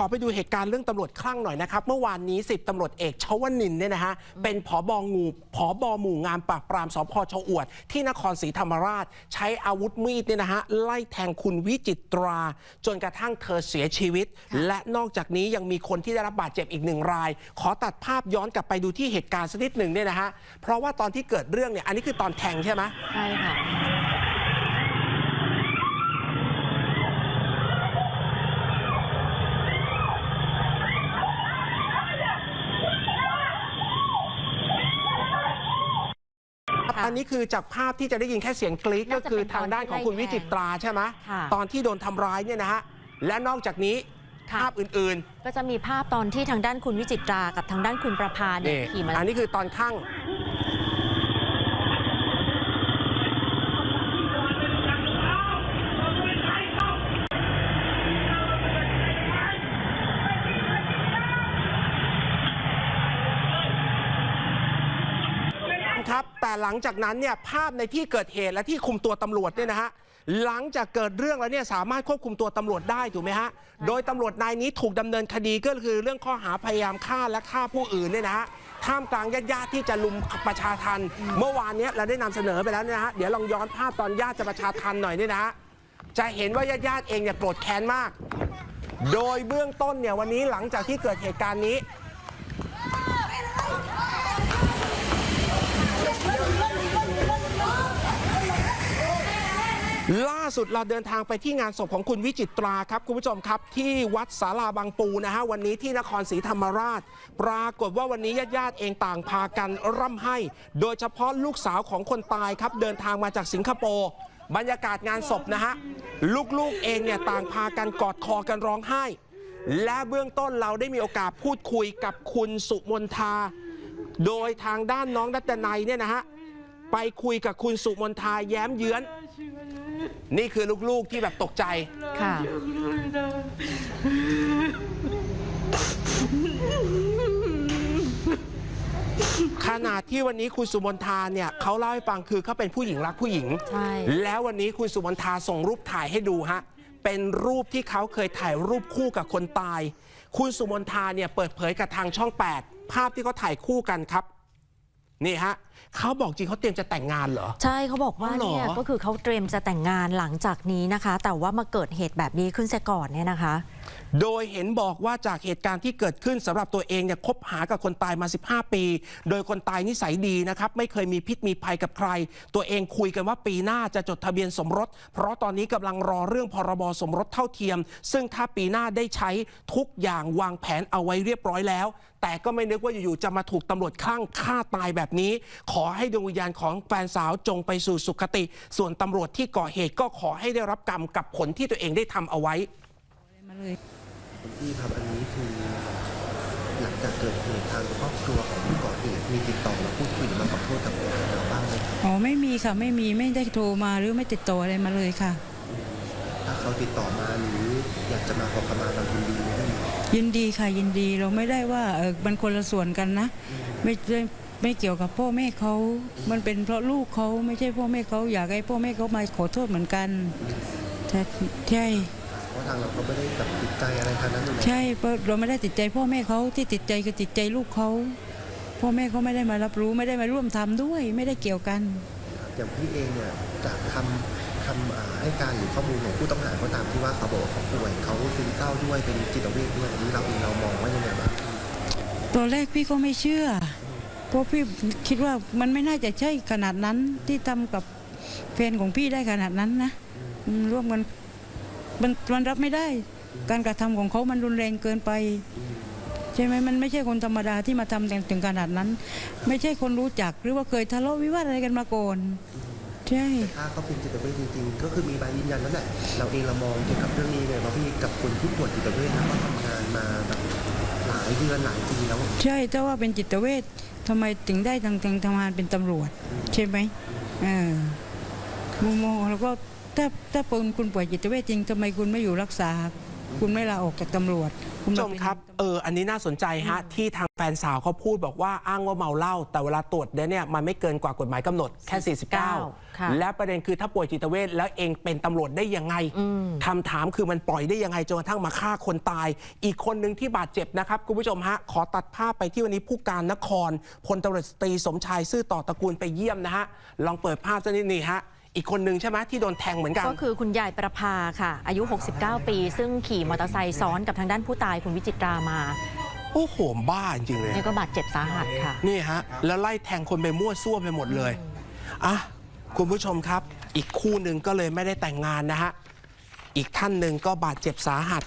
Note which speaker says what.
Speaker 1: ขอไปดูเหตุการณ์เรื่องตำรวจคลั่งหน่อยนะครับ เมื่อวานนี้10ตำรวจเอกชวนินทร์เนี่ยนะฮะเป็นผอบองูผอบอหมู่งานปราบปรามสพชอวด ที่นครศรีธรรมราช ใช้อาวุธมีดเนี่ยนะฮะไล่แทงคุณวิจิตรา จนกระทั่งเธอเสียชีวิต และนอกจากนี้ยังมีคนที่ได้รับบาดเจ็บอีกหนึ่งราย ขอตัดภาพย้อนกลับไปดูที่เหตุการณ์สักนิดหนึ่งเนี่ยนะฮะเพราะว่าตอนที่เกิดเรื่องเนี่ยอันนี้คือตอนแทงใช่ไหม
Speaker 2: ใช่ค่ะ
Speaker 1: อันนี้คือจากภาพที่จะได้ยินแค่เสียงกรี๊ดก็
Speaker 2: น่าจะ
Speaker 1: คือ
Speaker 2: เป็น
Speaker 1: ทางด้านของคุณ
Speaker 2: ตอนที่
Speaker 1: วิจิตราใช่ไหม
Speaker 2: ค่ะ
Speaker 1: ตอนที่โดนทำร้ายเนี่ยนะฮะและนอกจากนี้
Speaker 2: ค่ะ
Speaker 1: ภาพอื่น
Speaker 2: ก็จะมีภาพตอนที่ทางด้านคุณวิจิตรากับทางด้านคุณประภา
Speaker 1: ๆ
Speaker 2: เนี่ย
Speaker 1: นี่
Speaker 2: ขี่มา
Speaker 1: อันนี้คือตอนข้าง ครับ แต่หลังจากนั้นเนี่ยภาพในที่เกิดเหตุและที่คุมตัวตำรวจเนี่ยนะฮะหลังจากเกิดเรื่องแล้วเนี่ยสามารถควบคุมตัวตำรวจได้ถูกไหมฮะ โดยตำรวจนายนี้ถูกดำเนินคดีก็คือเรื่องข้อหาพยายามฆ่าและฆ่าผู้อื่นเนี่ยนะฮะท่ามกลางญาติๆที่จะลุมประชาทัน เมื่อวานเนี้ยเราได้นำเสนอไปแล้วเนยนะฮะเดี๋ยวลองย้อนภาพตอนญาติจะประชาทันหน่อยเนี่ยนะฮะจะเห็นว่าญาติๆเองเนี่ยโกรธแค้นมาก โดยเบื้องต้นเนี่ยวันนี้หลังจากที่เกิดเหตุการณ์นี้ ล่าสุดเราเดินทางไปที่งานศพของคุณวิจิตราครับ คุณผู้ชมครับ ที่วัดศาลาบางปูนะฮะวันนี้ที่นครศรีธรรมราช ปรากฏว่าวันนี้ญาติๆเองต่างพากันร่ำไห้ โดยเฉพาะลูกสาวของคนตายครับ เดินทางมาจากสิงคโปร์บรรยากาศงานศพนะฮะลูกๆเองเนี่ยต่างพากันกอดคอกันร้องไห้ และเบื้องต้นเราได้มีโอกาสพูดคุยกับคุณสุมนทา โดยทางด้านน้องรัตนัยเนี่ยนะฮะไปคุยกับคุณสุมนทาแย้มเยื้อน นี่คือลูกๆที่แบบตกใจ
Speaker 2: ค่ะ
Speaker 1: ขนาดที่วันนี้คุณสุมนทาเนี่ยเขาเล่าให้ฟังคือเขาเป็นผู้หญิงรักผู้หญิง
Speaker 2: ใช่
Speaker 1: แล้ววันนี้คุณสุมนทาส่งรูปถ่ายให้ดูฮะ เป็นรูปที่เขาเคยถ่ายรูปคู่กับคนตาย คุณสุมนทาเนี่ยเปิดเผยกับทางช่อง 8 ภาพที่เขาถ่ายคู่กันครับ นี่ฮะเขาบอกจริงเขาเตรียมจะแต่งงานเหรอ
Speaker 2: ใช่เขาบอกว่า
Speaker 1: อ๋อเหรอ
Speaker 2: เนี่ยก็คือเขาเตรียมจะแต่งงานหลังจากนี้นะคะ แต่ว่ามาเกิดเหตุแบบนี้ขึ้นซะก่อนเนี่ยนะคะ
Speaker 1: โดยเห็นบอกว่าจากเหตุการณ์ที่เกิดขึ้นสำหรับตัวเองเนี่ยคบหากับคนตายมา 15 ปี โดยคนตายนิสัยดีนะครับ ไม่เคยมีพิษมีภัยกับใคร ตัวเองคุยกันว่าปีหน้าจะจดทะเบียนสมรส เพราะตอนนี้กำลังรอเรื่องพรบสมรสเท่าเทียม ซึ่งถ้าปีหน้าได้ใช้ทุกอย่างวางแผนเอาไว้เรียบร้อยแล้วแต่ก็ไม่นึกว่าอยู่ๆจะมาถูกตำรวจคลั่งฆ่าตายแบบนี้ ขอให้ดวงวิญญาณของแฟนสาวจงไปสู่สุคติ ส่วนตำรวจที่ก่อเหตุก็ขอให้ได้รับกรรมกับผลที่ตัวเองได้ทำเอาไว้
Speaker 3: คุณพี่ครับอันนี้คือหลังจากเกิดเหตุทางครอบครัวของผู้ก่อเหตุมีติดต่อมาพูดคุยหรือมาขอโทษกับเราบ้างไหมครับ
Speaker 4: อ๋อไม่มีค่ะไม่มีไม่ได้โทรมาหรือไม่ติดต่ออะไรมาเลยค่ะ
Speaker 3: ถ้า เขาติดต่อมาหรืออยากจะมาขอขมาเรายินดีไหมพี่
Speaker 4: ยินดีค่ะยินดีเราไม่ได้ว่าเออมันคนละส่วนกันนะ ไม่ได้ไม่เกี่ยวกับพ่อแม่เขา มันเป็นเพราะลูกเขาไม่ใช่พ่อแม่เขาอยากให้พ่อแม่เขามาขอโทษเหมือนกันใช่ใช่
Speaker 3: เพราะทางเราก็ไม่ได้กับติดใจอะไรทางนั้นอยู่แล้ว
Speaker 4: ใช่เพราะเราไม่ได้ติดใจพ่อแม่เขาที่ติดใจคือติดใจลูกเขาพ่อแม่เขาไม่ได้มารับรู้ไม่ได้มาร่วมทำด้วย ไม่ได้เกี่ยวกัน
Speaker 3: อย่างพี่เองเนี่ยจากคำ คำให้การหรือข้อมูลของผู้ต้องหาก็ตามที่ว่าเขาบอกว่าเขาป่วยเขาซึมเศร้าด้วยเป็นจิตเวชด้วยอันนี้เราเองเรามองว่ายังไงบ้าง
Speaker 4: ตอนแรกพี่ก็ไม่เชื่อเพราะพี่คิดว่ามันไม่น่าจะใช่ขนาดนั้นที่ทำกับแฟนของพี่ได้ขนาดนั้นนะร่วมกันมันมันรับไม่ได้ การกระทำของเขามันรุนแรงเกินไปใช่ไหมมันไม่ใช่คนธรรมดาที่มาทำถึงขนาดนั้น ไม่ใช่คนรู้จักหรือว่าเคยทะเลาะวิวาทอะไรกันมาก่อน ใช่
Speaker 3: ถ้าเขาเป็นจิตเวชจริงๆ ก็คือมีใบยืนยันแล้วแหละเราเองเรามองเกี่ยวกับเรื่องนี้ไงว่าพี่กับคนที่ป่วยจิตเวชนะเขาทำงานมาแบบหลายเดือนหลายปีแล้ว
Speaker 4: ใช่ถ้าว่าเป็นจิตเวชทำไมถึงได้ทางทางทำงานเป็นตำรวจ ใช่ไหมเออมุมมองแล้วก็ถ้าถ้าเป็นคุณป่วยจิตเวชจริงทำไมคุณไม่อยู่รักษา คุณไม่ลาออกจากตำรวจ คุณ
Speaker 1: ผู้ช
Speaker 4: มามเป็น
Speaker 1: ครับเอออันนี้น่าสนใจฮะที่ทางแฟนสาวเขาพูดบอกว่าอ้างว่าเมาเหล้าแต่เวลาตรวจเนี่ยมันไม่เกินกว่ากฎหมายกำหนดแค่
Speaker 2: ค่ะ
Speaker 1: 49 และประเด็นคือถ้าป่วยจิตเวชแล้วเองเป็นตำรวจได้ยังไงคำถามคือมันปล่อยได้ยังไงจนกระทั่งมาฆ่าคนตาย อีกคนหนึ่งที่บาดเจ็บนะครับคุณผู้ชมฮะขอตัดภาพไปที่วันนี้ผู้การนครพลตำรวจตรีสมชายซื่อต่อตระกูลไปเยี่ยมนะฮะลองเปิดภาพสักนิดนี่ฮะ อีกคนหนึ่งใช่ไหมที่โดนแทงเหมือนกัน
Speaker 2: ก็คือคุณยายประภาค่ะ อายุ 69 ปี ซึ่งขี่มอเตอร์ไซค์ซ้อนกับทางด้านผู้ตายคุณวิจิตรามา
Speaker 1: โอ้โหบ้าจริงๆเลย
Speaker 2: เนี่ยก็บาดเจ็บสาหัสค่ะ
Speaker 1: นี่ฮะ แล้วไล่แทงคนไปมั่วซั่วไปหมดเลยอะคุณผู้ชมครับ อีกคู่หนึ่งก็เลยไม่ได้แต่งงานนะฮะ อีกท่านหนึ่งก็บาดเจ็บสาหัส